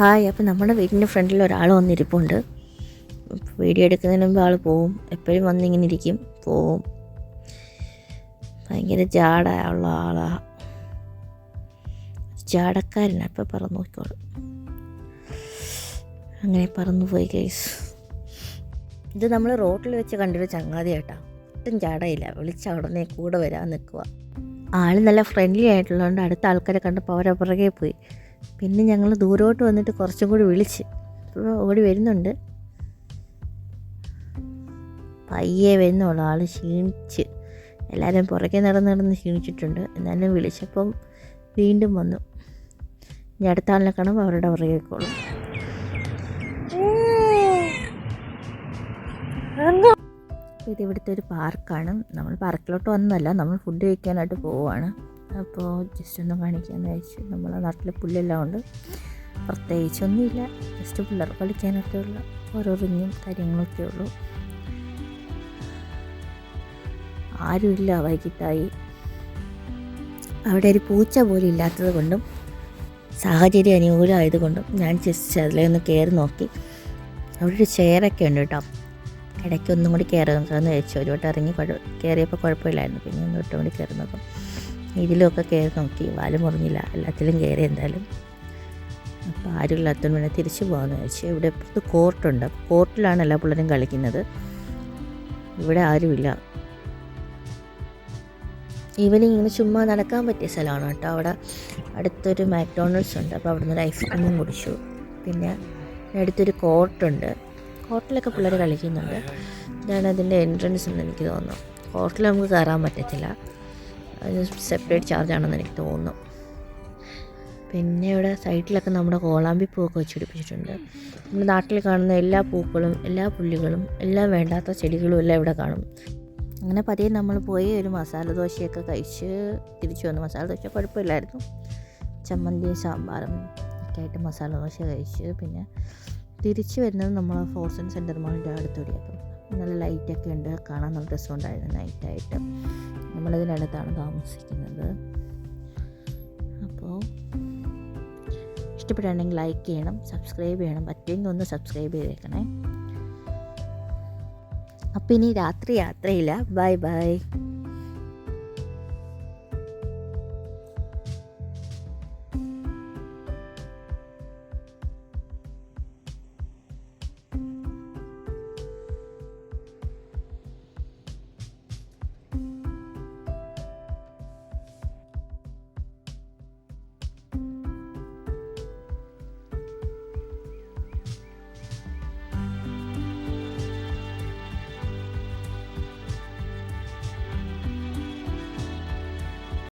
Hi അപ്പോൾ നമ്മുടെ വീടിന്റെ ഫ്രണ്ടിൽ ഒരാൾ വന്നിരിപ്പുണ്ട്. വീഡിയോ എടുക്കുന്നതിന് മുമ്പ് ആൾ പോവും. എപ്പോഴും വന്നിങ്ങനെ ഇരിക്കും. പോവും. ഭയങ്കര ജാടയുള്ള ആളാ. ജാടക്കാരനാണ് അപ്പോൾ പറന്നു നോക്കിക്കോളും അങ്ങനെ പറന്നു പോയി കേസ് ഇത് നമ്മൾ റോട്ടിൽ വെച്ച് കണ്ടൊരു ചങ്ങാതി കേട്ടാ ഒട്ടും ചാടയില്ല വിളിച്ച ഉടനെ കൂടെ വരാൻ നിൽക്കുക ആൾ നല്ല ഫ്രണ്ട്ലി ആയിട്ടുള്ളതുകൊണ്ട് അടുത്ത ആൾക്കാരെ കണ്ടപ്പോൾ അവരെ പുറകെ പോയി. പിന്നെ ഞങ്ങൾ ദൂരോട്ട് വന്നിട്ട് കുറച്ചും കൂടി വിളിച്ച്. ഓടി വരുന്നുണ്ട്. പയ്യെ വരുന്നുള്ളൂ. ആൾ ക്ഷീണിച്ച്. എല്ലാവരും പുറകെ നടന്ന് നടന്ന് ക്ഷീണിച്ചിട്ടുണ്ട്. എന്നാലും വിളിച്ചപ്പം വീണ്ടും വന്നു. ഇനി അടുത്ത ആളിനെ കാണുമ്പോൾ അവരുടെ പുറകേക്കോളും ഇത് ഇവിടുത്തെ ഒരു പാർക്കാണ്. നമ്മൾ പാർക്കിലോട്ട് വന്നല്ല നമ്മൾ ഫുഡ് കഴിക്കാനായിട്ട് പോവുകയാണ്. അപ്പോൾ ജസ്റ്റ് ഒന്ന് കാണിക്കാമെന്ന് വെച്ച് നമ്മളെ നാട്ടിൽ പുല്ലെല്ലാം ഉണ്ട് പ്രത്യേകിച്ചൊന്നുമില്ല ജസ്റ്റ് പിള്ളേർ കളിക്കാനൊക്കെ ഉള്ള ഓരോ റിങ്ങും കാര്യങ്ങളൊക്കെ ഉള്ളൂ. ആരുമില്ല വൈകിട്ടായി. അവിടെ ഒരു പൂച്ച പോലും ഇല്ലാത്തത് കൊണ്ടും സാഹചര്യം അനുകൂലമായതുകൊണ്ടും ഞാൻ ജസ്റ്റ് അതിലൊന്ന് കയറി നോക്കി. അവിടെ ഒരു ചെയറൊക്കെ ഉണ്ട് കേട്ടോ. ഇടയ്ക്ക് ഒന്നും കൂടി കയറി നോക്കാമെന്ന് വെച്ചു ഒരു വട്ടം ഇറങ്ങി കയറിയപ്പോൾ കുഴപ്പമില്ലായിരുന്നു. പിന്നെ ഒന്ന് വട്ടം കൂടി കയറി നോക്കാം ഇതിലൊക്കെ കയറി നോക്കി. വാൽ മുറിഞ്ഞില്ല. എല്ലാത്തിലും കയറി എന്തായാലും. അപ്പോൾ ആരുമില്ലാത്തതുകൊണ്ട് പിന്നെ തിരിച്ചു പോകാമെന്ന് വെച്ചു ഇവിടെ ഇപ്പുറത്ത് കോർട്ടുണ്ട്. കോർട്ടിലാണ് എല്ലാ പിള്ളേരും കളിക്കുന്നത്. ഇവിടെ ആരുമില്ല. ഈവനിങ് ഇങ്ങനെ ചുമ്മാ നടക്കാൻ പറ്റിയ സ്ഥലമാണ് കേട്ടോ. അവിടെ അടുത്തൊരു മാക്ഡോണൾഡ്സ് ഉണ്ട്. അപ്പോൾ അവിടെ നിന്ന് ഒരു ഐസ്ക്രീമും കുടിച്ചു. പിന്നെ അടുത്തൊരു കോർട്ടുണ്ട്. കോർട്ടിലൊക്കെ പിള്ളേർ കളിക്കുന്നുണ്ട്. ഇതാണ് അതിന്റെ എൻട്രൻസ് എന്ന് എനിക്ക് തോന്നുന്നു. കോർട്ടിൽ നമുക്ക് കയറാൻ പറ്റത്തില്ല. അത് സെപ്പറേറ്റ് ചാർജ് ആണെന്ന് എനിക്ക് തോന്നുന്നു. പിന്നെ ഇവിടെ സൈഡിലൊക്കെ നമ്മുടെ കോളാമ്പി പൂവൊക്കെ വെച്ച് പിടിപ്പിച്ചിട്ടുണ്ട് നമ്മുടെ നാട്ടിൽ കാണുന്ന എല്ലാ പൂക്കളും എല്ലാ പുല്ലുകളും എല്ലാം വേണ്ടാത്ത ചെടികളും എല്ലാം ഇവിടെ കാണും. അങ്ങനെ പതിയെ നമ്മൾ പോയി ഒരു മസാല ദോശയൊക്കെ കഴിച്ച് തിരിച്ചു വന്നു. മസാല ദോശ കുഴപ്പമില്ലായിരുന്നു. ചമ്മന്തിയും സാമ്പാറും ഒക്കെ ആയിട്ട് മസാല ദോശ കഴിച്ച് പിന്നെ തിരിച്ചു വരുന്നത് നമ്മൾ ഫോർസൺ സെന്റർ മോളിന്റെ അടുത്തൂടെ അപ്പം നല്ല ലൈറ്റൊക്കെ ഉണ്ട്. കാണാൻ നല്ല രസമുണ്ടായിരുന്നു നൈറ്റായിട്ട് നമ്മളതിനടുത്താണ് താമസിക്കുന്നത്. അപ്പോൾ ഇഷ്ടപ്പെടുകയാണെങ്കിൽ ലൈക്ക് ചെയ്യണം സബ്സ്ക്രൈബ് ചെയ്യണം പറ്റുമെങ്കിൽ ഒന്ന് സബ്സ്ക്രൈബ് ചെയ്തേക്കണേ. അപ്പോൾ ഇനി രാത്രി യാത്രയില്ല. Bye bye